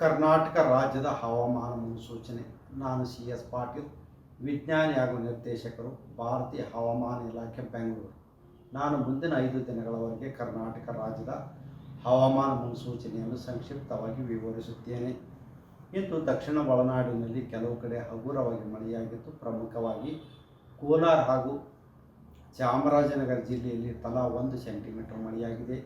ಕರ್ನಾಟಕ ರಾಜ್ಯದ ಹವಾಮಾನ ಮುನ್ಸೂಚನೆ. ನಾನು ಸಿ ಎಸ್ ಪಾಟೀಲ್, ವಿಜ್ಞಾನಿ ಹಾಗೂ ನಿರ್ದೇಶಕರು, ಭಾರತೀಯ ಹವಾಮಾನ ಇಲಾಖೆ, ಬೆಂಗಳೂರು. ನಾನು ಮುಂದಿನ ಐದು ದಿನಗಳವರೆಗೆ ಕರ್ನಾಟಕ ರಾಜ್ಯದ ಹವಾಮಾನ ಮುನ್ಸೂಚನೆಯನ್ನು ಸಂಕ್ಷಿಪ್ತವಾಗಿ ವಿವರಿಸುತ್ತೇನೆ. ಇಂದು ದಕ್ಷಿಣ ಒಳನಾಡಿನಲ್ಲಿ ಕೆಲವು ಕಡೆ ಹಗುರವಾಗಿ ಮಳೆಯಾಗಿದ್ದು, ಪ್ರಮುಖವಾಗಿ ಕೋಲಾರ ಹಾಗೂ ಚಾಮರಾಜನಗರ ಜಿಲ್ಲೆಯಲ್ಲಿ ತಲಾ ಒಂದು ಸೆಂಟಿಮೀಟರ್ ಮಳೆಯಾಗಿದೆ.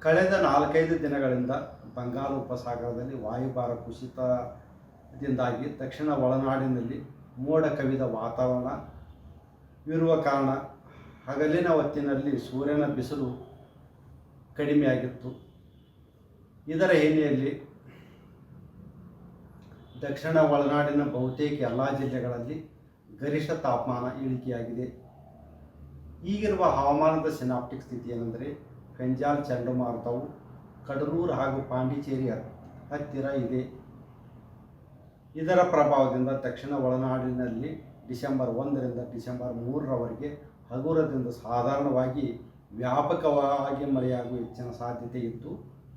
ಕಳೆದ ನಾಲ್ಕೈದು ದಿನಗಳಿಂದ ಬಂಗಾಳ ಉಪಸಾಗರದಲ್ಲಿ ವಾಯುಭಾರ ಕುಸಿತದಿಂದಾಗಿ ದಕ್ಷಿಣ ಒಳನಾಡಿನಲ್ಲಿ ಮೋಡ ಕವಿದ ವಾತಾವರಣ ಇರುವ ಕಾರಣ ಹಗಲಿನ ಹೊತ್ತಿನಲ್ಲಿ ಸೂರ್ಯನ ಬಿಸಿಲು ಕಡಿಮೆಯಾಗಿತ್ತು. ಇದರ ಹಿನ್ನೆಲೆಯಲ್ಲಿ ದಕ್ಷಿಣ ಒಳನಾಡಿನ ಬಹುತೇಕ ಎಲ್ಲ ಜಿಲ್ಲೆಗಳಲ್ಲಿ ಗರಿಷ್ಠ ತಾಪಮಾನ ಇಳಿಕೆಯಾಗಿದೆ. ಈಗಿರುವ ಹವಾಮಾನದ ಸಿನಾಪ್ಟಿಕ್ ಸ್ಥಿತಿ ಏನೆಂದರೆ ಪೆಂಜಾಲ್ ಚಂಡಮಾರುತವು ಕಡಲೂರು ಹಾಗೂ ಪಾಂಡಿಚೇರಿಯ ಹತ್ತಿರ ಇದೆ. ಇದರ ಪ್ರಭಾವದಿಂದ ದಕ್ಷಿಣ ಒಳನಾಡಿನಲ್ಲಿ ಡಿಸೆಂಬರ್ ಒಂದರಿಂದ ಡಿಸೆಂಬರ್ ಮೂರರವರೆಗೆ ಹಗುರದಿಂದ ಸಾಧಾರಣವಾಗಿ ವ್ಯಾಪಕವಾಗಿ ಮಳೆಯಾಗುವ ಹೆಚ್ಚಿನ ಸಾಧ್ಯತೆ ಇದ್ದು,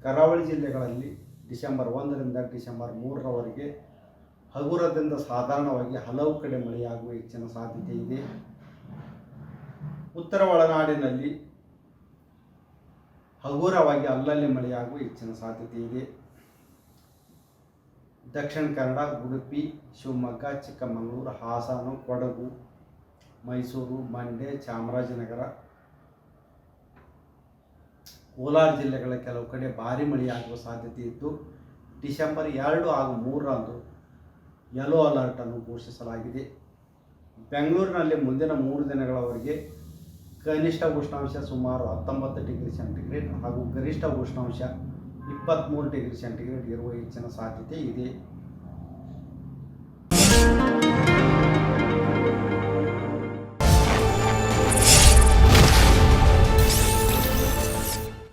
ಕರಾವಳಿ ಜಿಲ್ಲೆಗಳಲ್ಲಿ ಡಿಸೆಂಬರ್ ಒಂದರಿಂದ ಡಿಸೆಂಬರ್ ಮೂರರವರೆಗೆ ಹಗುರದಿಂದ ಸಾಧಾರಣವಾಗಿ ಹಲವು ಕಡೆ ಮಳೆಯಾಗುವ ಹೆಚ್ಚಿನ ಸಾಧ್ಯತೆ ಇದೆ. ಉತ್ತರ ಒಳನಾಡಿನಲ್ಲಿ ಹಗುರವಾಗಿ ಅಲ್ಲಲ್ಲಿ ಮಳೆಯಾಗುವ ಹೆಚ್ಚಿನ ಸಾಧ್ಯತೆ ಇದೆ. ದಕ್ಷಿಣ ಕನ್ನಡ, ಉಡುಪಿ, ಶಿವಮೊಗ್ಗ, ಚಿಕ್ಕಮಗಳೂರು, ಹಾಸನ, ಕೊಡಗು, ಮೈಸೂರು, ಮಂಡ್ಯ, ಚಾಮರಾಜನಗರ, ಕೋಲಾರ ಜಿಲ್ಲೆಗಳ ಕೆಲವು ಕಡೆ ಭಾರಿ ಮಳೆಯಾಗುವ ಸಾಧ್ಯತೆ ಇದ್ದು, ಡಿಸೆಂಬರ್ ಎರಡು ಹಾಗೂ ಮೂರರಂದು ಯೆಲ್ಲೋ ಅಲರ್ಟನ್ನು ಘೋಷಿಸಲಾಗಿದೆ. ಬೆಂಗಳೂರಿನಲ್ಲಿ ಮುಂದಿನ ಮೂರು ದಿನಗಳವರೆಗೆ ಕನಿಷ್ಠ ಉಷ್ಣಾಂಶ ಸುಮಾರು ಹತ್ತೊಂಬತ್ತು ಡಿಗ್ರಿ ಸೆಂಟಿಗ್ರೇಡ್ ಹಾಗೂ ಗರಿಷ್ಠ ಉಷ್ಣಾಂಶ ಇಪ್ಪತ್ತ್ಮೂರು ಡಿಗ್ರಿ ಸೆಂಟಿಗ್ರೇಡ್ ಇರುವ ಹೆಚ್ಚಿನ ಸಾಧ್ಯತೆ ಇದೆ.